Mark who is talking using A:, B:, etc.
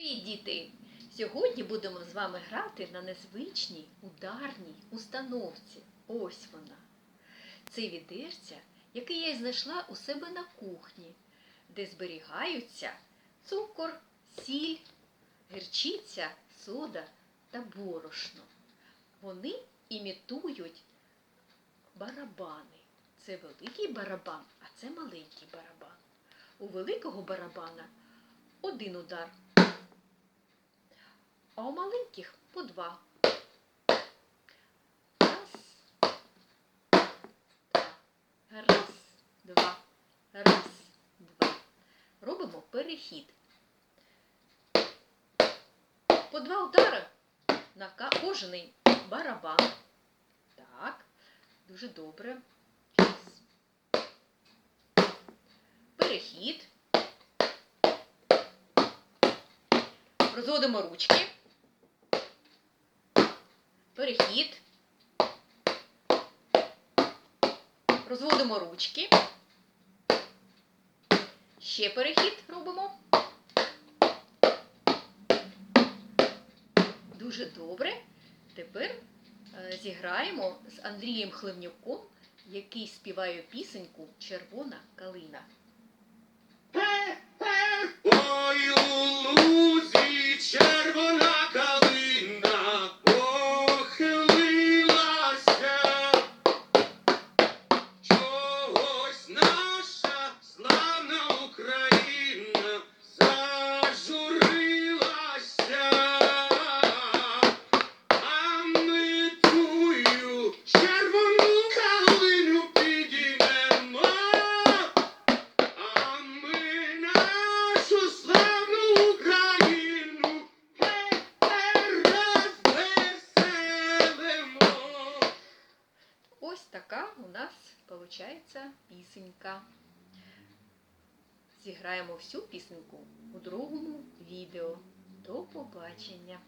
A: Привіт, діти! Сьогодні будемо з вами грати на незвичній ударній установці. Ось вона. Це відерця, яке я знайшла у себе на кухні, де зберігаються цукор, сіль, гірчиця, сода та борошно. Вони імітують барабани. Це великий барабан, а це маленький барабан. У великого барабана один удар, а у маленьких по два. Раз, два, раз, два, раз, два. Робимо перехід. По два удари на кожний барабан. Так, дуже добре. Раз. Перехід. Розводимо ручки. Перехід. Розводимо ручки. Ще перехід робимо. Дуже добре. Тепер е, зіграємо з Андрієм Хливнюком, який співає пісеньку Червона калина. Ось така у нас виходить пісенька. Зіграємо всю пісеньку у другому відео. До побачення!